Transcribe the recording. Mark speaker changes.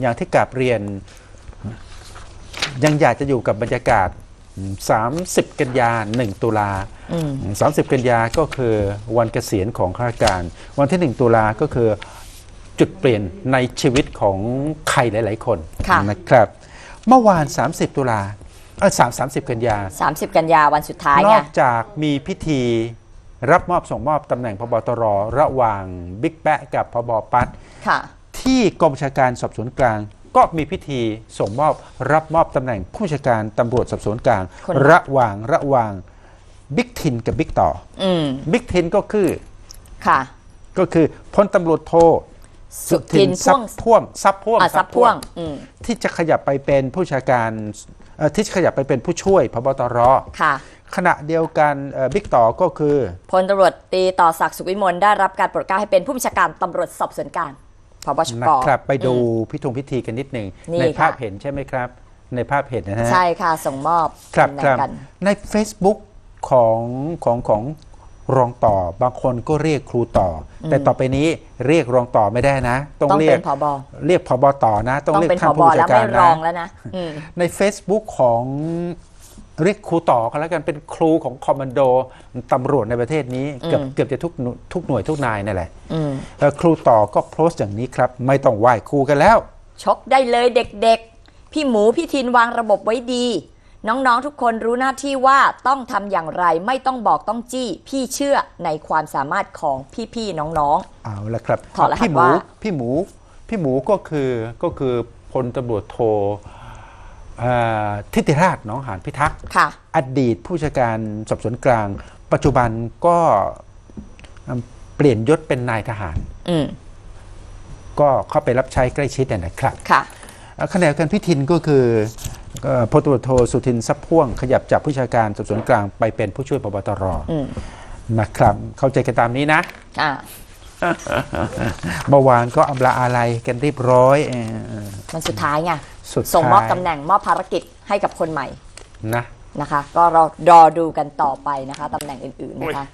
Speaker 1: อย่างที่กราบเรียน ยังอยากจะอยู่กับบรรยากาศ 30 กันยา1ตุลา
Speaker 2: อืม
Speaker 1: 30กันยาก็คือวันเกษียณของข้าราชการ วันที่ 1 ตุลาก็คือจุดเปลี่ยนในชีวิตของใครหลาย ๆ คน
Speaker 2: ค่ะ
Speaker 1: นะครับ เมื่อวาน 30 ตุลาเออสาม30กันยา
Speaker 2: 30กันยาวันสุดท้าย
Speaker 1: น
Speaker 2: ไง
Speaker 1: อกจากมีพิธีรับมอบส่งมอบตำแหน่งพบตรระหว่างบิ๊กแปะกับพบปัด
Speaker 2: ค่ะ
Speaker 1: ที่กองบัญชาการสอบสวนกลาง ก็มีพิธีส่งมอบรับมอบตำแหน่งผู้บัญชาการตำรวจสอบสวนกลาง
Speaker 2: คน
Speaker 1: ระหว่างระหว่างบิ๊กทินกับบิ๊กต่อ
Speaker 2: อืม
Speaker 1: บิ๊กทินก็คือ
Speaker 2: ค่ะ
Speaker 1: ก็คือพลตำรวจโท
Speaker 2: สุทิน
Speaker 1: ซั
Speaker 2: พ่ว
Speaker 1: บ
Speaker 2: ง
Speaker 1: พ่วงซับพ่วง
Speaker 2: อะซับพ่วง อืม
Speaker 1: ที่จะขยับไปเป็นผู้บัญชาการเอ่อที่จะขยับไปเป็นผู้ช่วยพบตร
Speaker 2: ค่ะ
Speaker 1: ขณะเดียวกันเอ่อบิ๊กต่อก็คือ
Speaker 2: พลตำรวจตรีต่อศักดิ์สุขวิมลได้รับการโปรดเกล้าให้เป็นผู้บัญชาการตำรวจสอบสวนกลาง พบช
Speaker 1: นะ
Speaker 2: ก
Speaker 1: ครับไปดูพิธงพิธีกันนิดหนึ่ง
Speaker 2: นี่
Speaker 1: ในภาพ
Speaker 2: ค่ะ
Speaker 1: เห็นใช่ไหมครับ ในภาพเห็นนะฮะ
Speaker 2: ใช่ค่ะส่งมอบ
Speaker 1: ครับ
Speaker 2: ตำแหน่
Speaker 1: ค
Speaker 2: ง
Speaker 1: รับ
Speaker 2: กัน
Speaker 1: ใน Facebook ของของของรองต่อบางคนก็เรียกครูต่ออแต่ต่อไปนี้เรียกรองต่อไม่ได้นะ ต้อง
Speaker 2: ต้อง
Speaker 1: เรี
Speaker 2: เป็
Speaker 1: ยก
Speaker 2: นผบ
Speaker 1: เรียกพบต่อนะ ต้อง
Speaker 2: ต้อง
Speaker 1: เรียก
Speaker 2: เป็นผ
Speaker 1: ท่าน
Speaker 2: บ
Speaker 1: ผู้บัญ
Speaker 2: แล้
Speaker 1: ชาวการ
Speaker 2: ไม่ร
Speaker 1: นะ
Speaker 2: องแล้วนะอืม
Speaker 1: ใน Facebook ของ เรียกครูต่อกันแล้วกันเป็นครูของคอมมานโดตำรวจในประเทศนี้เกือบ
Speaker 2: อืม
Speaker 1: เกือบจะทุกหน่วยทุกหน่วยทุกนายนั่นแหละ
Speaker 2: อืม
Speaker 1: เอ่อครูต่อก็โพสต์อย่างนี้ครับ ไม่ต้องไหว้ครูกันแล้ว
Speaker 2: ชกได้เลยเด็กๆ พี่หมูพี่ทินวางระบบไว้ดี น้องๆทุกคนรู้หน้าที่ว่าต้องทำอย่างไรไม่ต้องบอกต้องจี้ พี่เชื่อในความสามารถของพี่ๆน้อง
Speaker 1: เอาละครับ
Speaker 2: ถอดรหัส
Speaker 1: พี่หมู
Speaker 2: ว่า
Speaker 1: พี่หมูพี่หมูก็คือก็คือพลตำรวจโทเอ่อ ทิติราชหน้องหานพิทักษ์
Speaker 2: ๆค่ะ
Speaker 1: อดีตผู้จัดการสอบสวนกลาง ปัจจุบันก็เปลี่ยนยศเป็นนายทหาร
Speaker 2: อืม
Speaker 1: ก็เข้าไปรับใช้ใกล้ชิดนะครับ
Speaker 2: ค่ะ
Speaker 1: เอ่อขณะเดียวกันพิทินก็คือเอ่อพลตำรวจโทสุทินทรัพย์พ่วง ขยับจากผู้จัดการสอบสวนกลางไปเป็นผู้ช่วยพบตร
Speaker 2: อืม
Speaker 1: นะครับ เข้าใจกันตามนี้นะ
Speaker 2: อ่า
Speaker 1: เมื่อวานก็อำลาอะไรกันเรียบร้อยเอ่อ
Speaker 2: มันสุดท้ายไง
Speaker 1: สุดท้าย
Speaker 2: ส่งมอบตำแหน่งมอบภารกิจให้กับคนใหม่
Speaker 1: นะ
Speaker 2: นะคะ ก็เรารอดูกันต่อไปนะคะตำแหน่งอื่นๆนะคะ